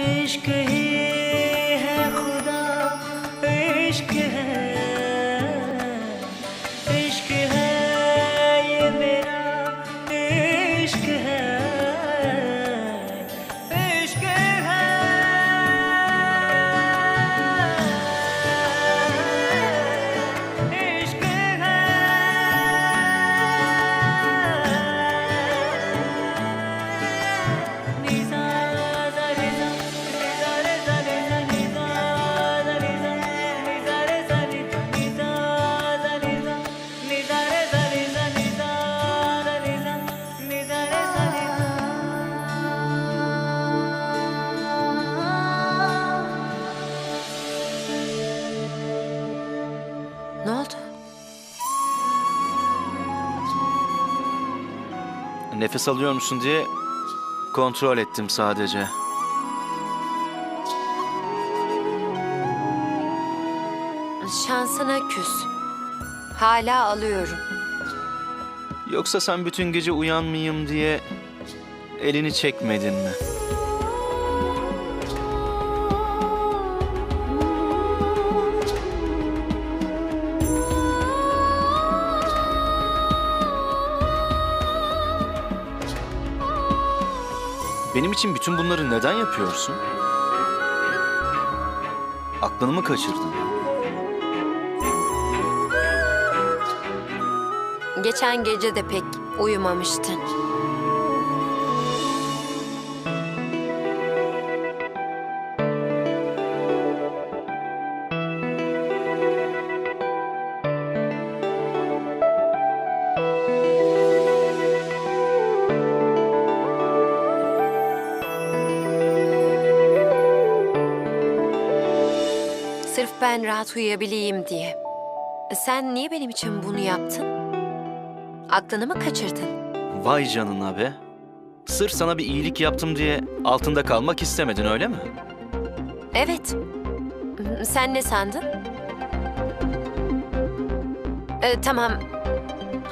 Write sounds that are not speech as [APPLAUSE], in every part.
eis Nefes alıyor musun diye kontrol ettim sadece. Şansına küs. Hala alıyorum. Yoksa sen bütün gece uyanmayayım diye elini çekmedin mi? Benim için bütün bunları neden yapıyorsun? Aklını mı kaçırdın? Geçen gece de pek uyumamıştın. Ben rahat uyuyabileyim diye. Sen niye benim için bunu yaptın? Aklını mı kaçırdın? Vay canına be. Sırf sana bir iyilik yaptım diye altında kalmak istemedin öyle mi? Evet. Sen ne sandın? Ee, tamam.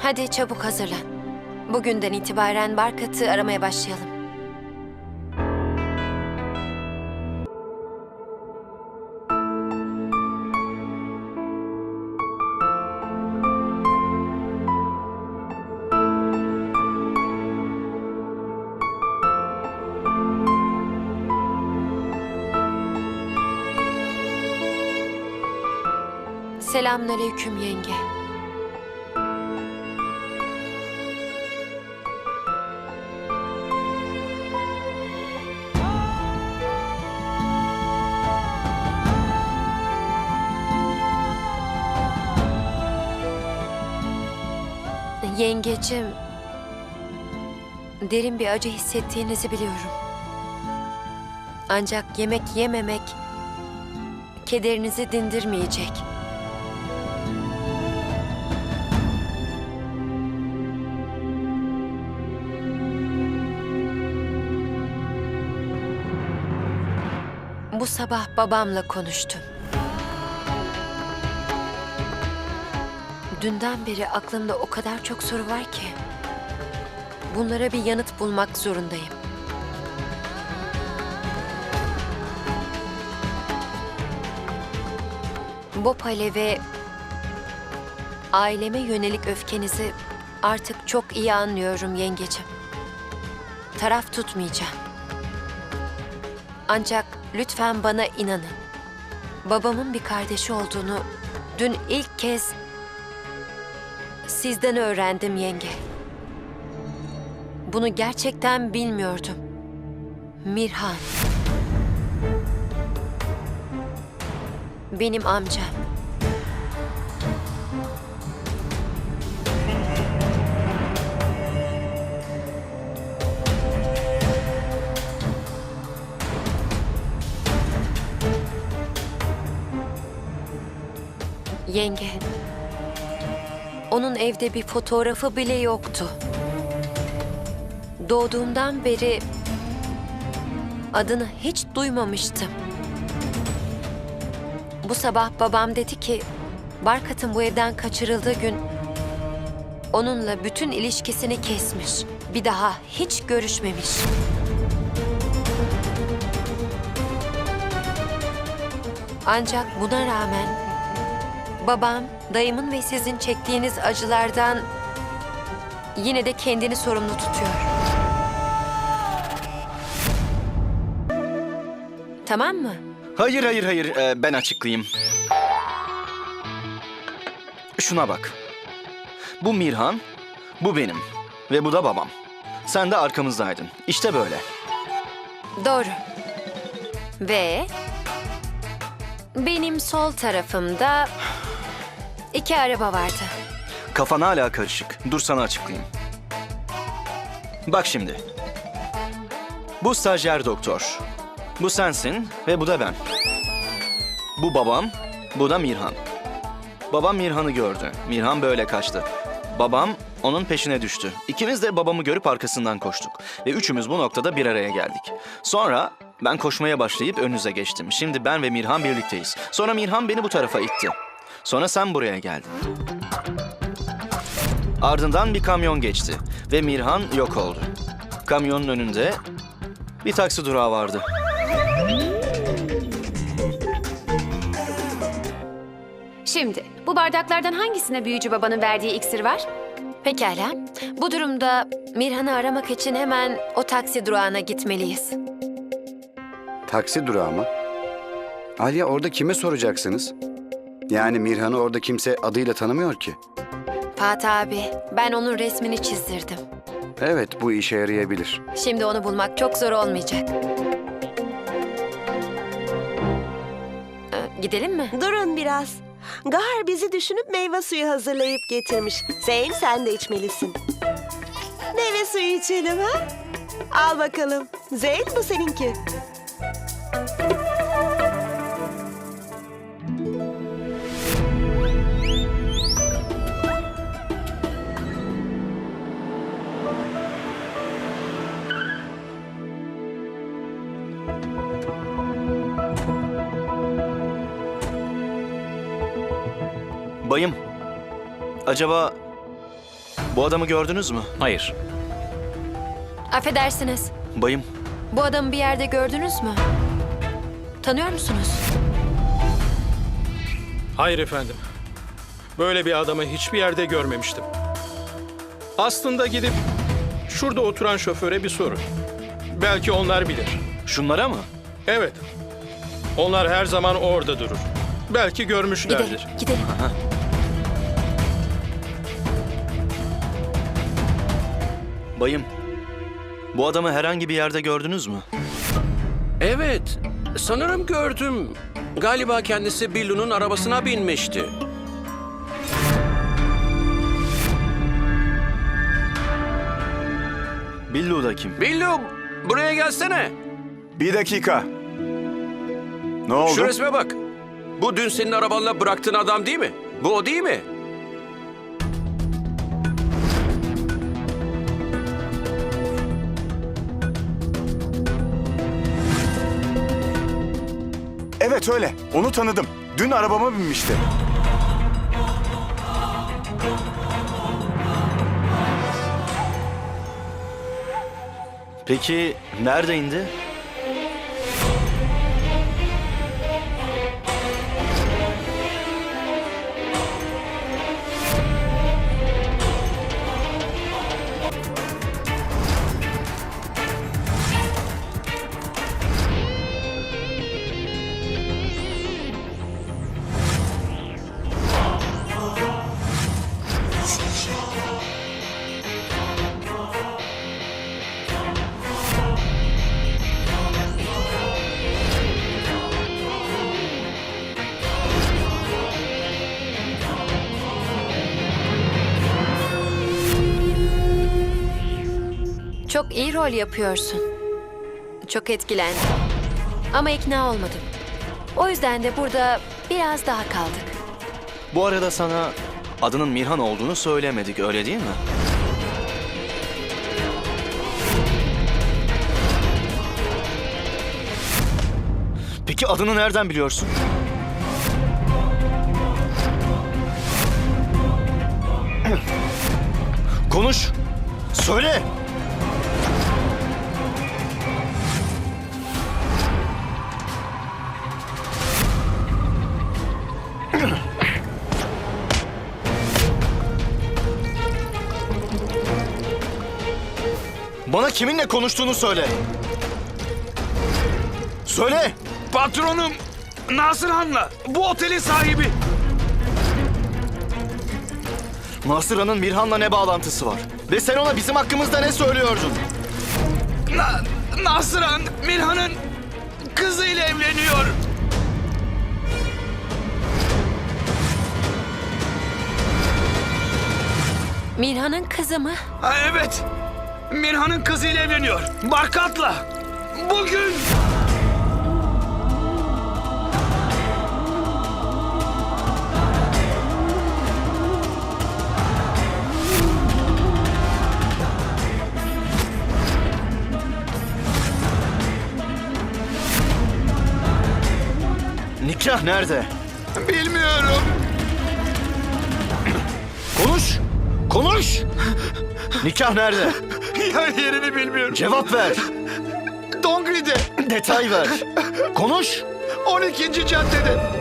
Hadi çabuk hazırlan. Bugünden itibaren Barkat'ı aramaya başlayalım. Selamünaleyküm yenge. Yengecim, derin bir acı hissettiğinizi biliyorum. Ancak yemek yememek kederinizi dindirmeyecek. Sabah babamla konuştum. Dünden beri aklımda o kadar çok soru var ki. Bunlara bir yanıt bulmak zorundayım. Bopale ve aileme yönelik öfkenizi artık çok iyi anlıyorum yengecim. Taraf tutmayacağım. Ancak lütfen bana inanın. Babamın bir kardeşi olduğunu dün ilk kez sizden öğrendim yenge. Bunu gerçekten bilmiyordum. Mirhan. Benim amcam. Yenge. Onun evde bir fotoğrafı bile yoktu. Doğduğumdan beri adını hiç duymamıştım. Bu sabah babam dedi ki Barkat'ın bu evden kaçırıldığı gün onunla bütün ilişkisini kesmiş. Bir daha hiç görüşmemiş. Ancak buna rağmen babam, dayımın ve sizin çektiğiniz acılardan yine de kendini sorumlu tutuyor. Tamam mı? Hayır hayır hayır Ee, ben açıklayayım. Şuna bak. Bu Mirhan, bu benim ve bu da babam. Sen de arkamızdaydın. İşte böyle. Doğru. Ve benim sol tarafımda iki araba vardı. Kafan hala karışık. Dur sana açıklayayım. Bak şimdi. Bu stajyer doktor. Bu sensin ve bu da ben. Bu babam, bu da Mirhan. Babam Mirhan'ı gördü. Mirhan böyle kaçtı. Babam onun peşine düştü. İkimiz de babamı görüp arkasından koştuk. Ve üçümüz bu noktada bir araya geldik. Sonra ben koşmaya başlayıp önünüze geçtim. Şimdi ben ve Mirhan birlikteyiz. Sonra Mirhan beni bu tarafa itti. Sonra sen buraya geldin. Ardından bir kamyon geçti ve Mirhan yok oldu. Kamyonun önünde bir taksi durağı vardı. Şimdi bu bardaklardan hangisine büyücü babanın verdiği iksir var? Pekala. Bu durumda Mirhan'ı aramak için hemen o taksi durağına gitmeliyiz. Taksi durağı mı? Alya orada kime soracaksınız? Yani Mirhan'ı orada kimse adıyla tanımıyor ki. Fatih abi, ben onun resmini çizdirdim. Evet bu işe yarayabilir. Şimdi onu bulmak çok zor olmayacak. Ee, gidelim mi? Durun biraz. Gahar bizi düşünüp meyve suyu hazırlayıp getirmiş. Zeyn sen de içmelisin. Meyve suyu içelim ha? Al bakalım. Zeyn bu seninki. Acaba bu adamı gördünüz mü? Hayır. Affedersiniz. Bayım, Bu adamı bir yerde gördünüz mü? Tanıyor musunuz? Hayır efendim. Böyle bir adamı hiçbir yerde görmemiştim. Aslında gidip şurada oturan şoföre bir sorun. Belki onlar bilir. şunlara mı? Evet. Onlar her zaman orada durur. Belki görmüşlerdir. Gidelim, gidelim. Bayım, bu adamı herhangi bir yerde gördünüz mü? Evet. Sanırım gördüm. Galiba kendisi Billu'nun arabasına binmişti. Billu da kim? Billu, buraya gelsene. Bir dakika. Ne oldu? Şu resme bak. Bu dün senin arabanla bıraktığın adam değil mi? Bu o değil mi? Evet öyle. Onu tanıdım. Dün arabama binmişti. Peki nerede indi? İyi rol yapıyorsun. Çok etkilendim. Ama ikna olmadım. O yüzden de burada biraz daha kaldık. Bu arada sana adının Mirhan olduğunu söylemedik öyle değil mi? Peki adını nereden biliyorsun? Konuş. Söyle. Kiminle konuştuğunu söyle. Söyle. Patronum Nasır Han'la bu otelin sahibi. Nasıra'nın Mirhan'la ne bağlantısı var? Ve sen ona bizim hakkımızda ne söylüyordun? Na Nasır Han Mirhan'ın kızıyla evleniyor. Mirhan'ın kızı mı? Ha, evet. Mirhan'ın kızıyla evleniyor. Barkat'la. Bugün. Nikah nerede? Bilmiyorum. Konuş. Konuş. Nikah nerede? Ya yerini bilmiyorum. Cevap ver. Dongri'de. Detay ver. [LAUGHS] Konuş. 12. caddede.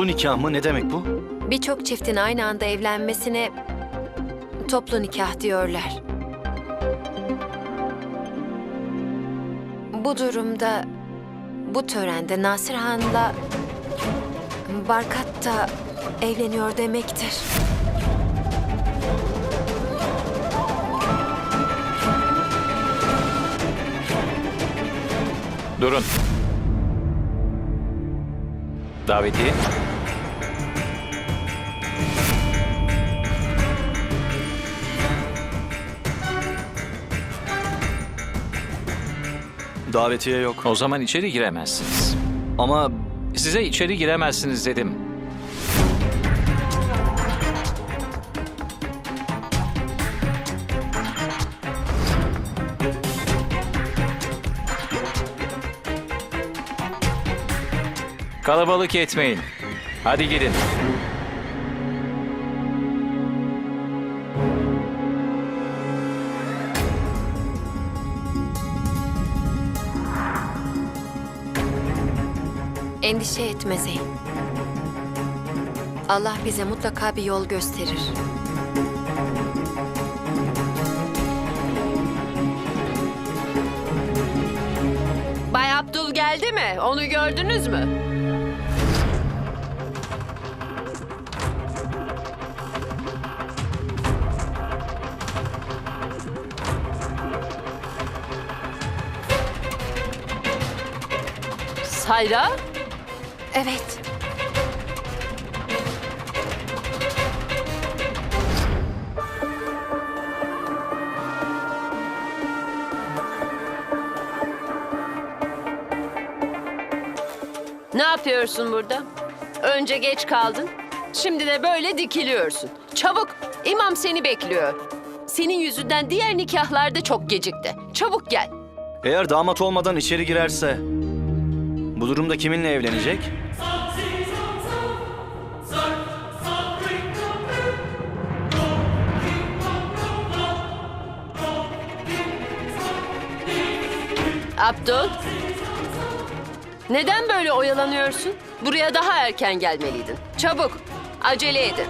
Toplu nikah mı? Ne demek bu? Birçok çiftin aynı anda evlenmesine toplu nikah diyorlar. Bu durumda bu törende Nasır Han'la Barkat da evleniyor demektir. Durun. Davetiye. Davetiye yok. O zaman içeri giremezsiniz. Ama Size içeri giremezsiniz dedim. Kalabalık etmeyin. Hadi gidin. Endişe etme Zeyn. Allah bize mutlaka bir yol gösterir. Bay Abdul geldi mi? Onu gördünüz mü? Sayra? Evet. Ne yapıyorsun burada? Önce geç kaldın. Şimdi de böyle dikiliyorsun. Çabuk, imam seni bekliyor. Senin yüzünden diğer nikahlar da çok gecikti. Çabuk gel. eğer damat olmadan içeri girerse bu durumda kiminle evlenecek? Abdul. Neden böyle oyalanıyorsun? Buraya daha erken gelmeliydin. Çabuk, acele edin.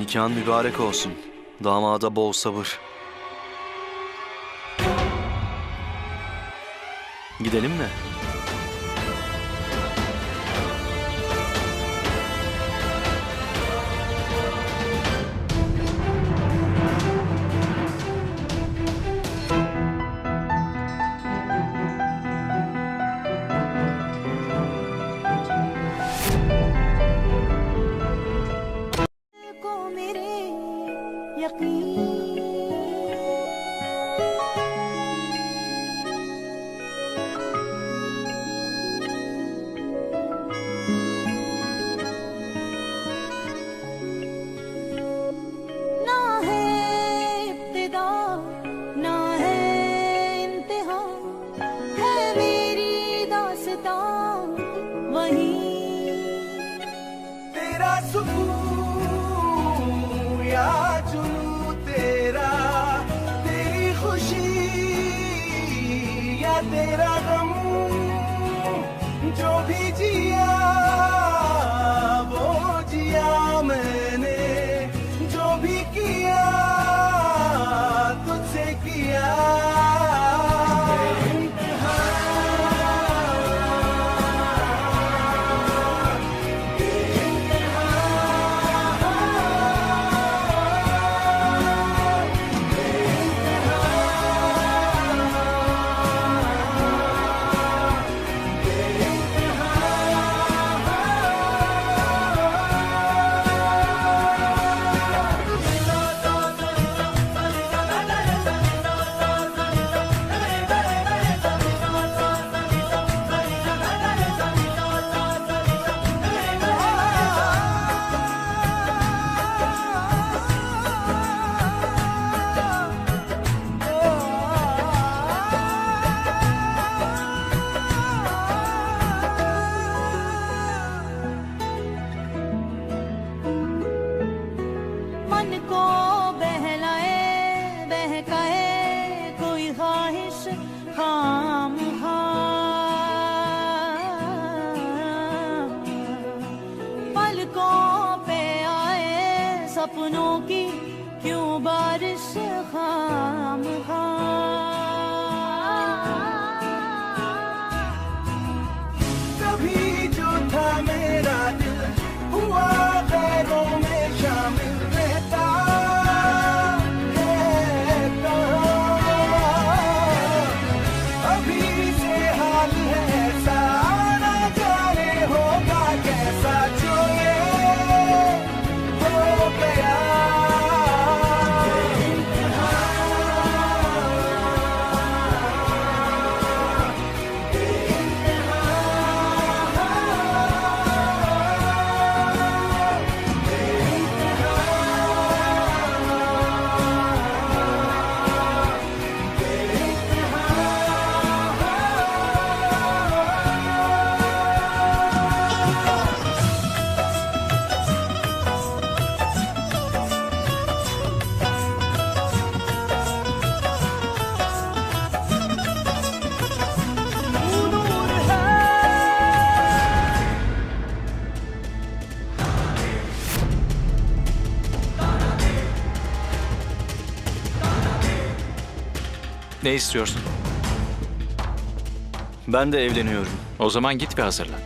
Nikahın mübarek olsun. Damada bol sabır. Gidelim mi? later Ne istiyorsun? Ben de evleniyorum. O zaman git ve hazırla.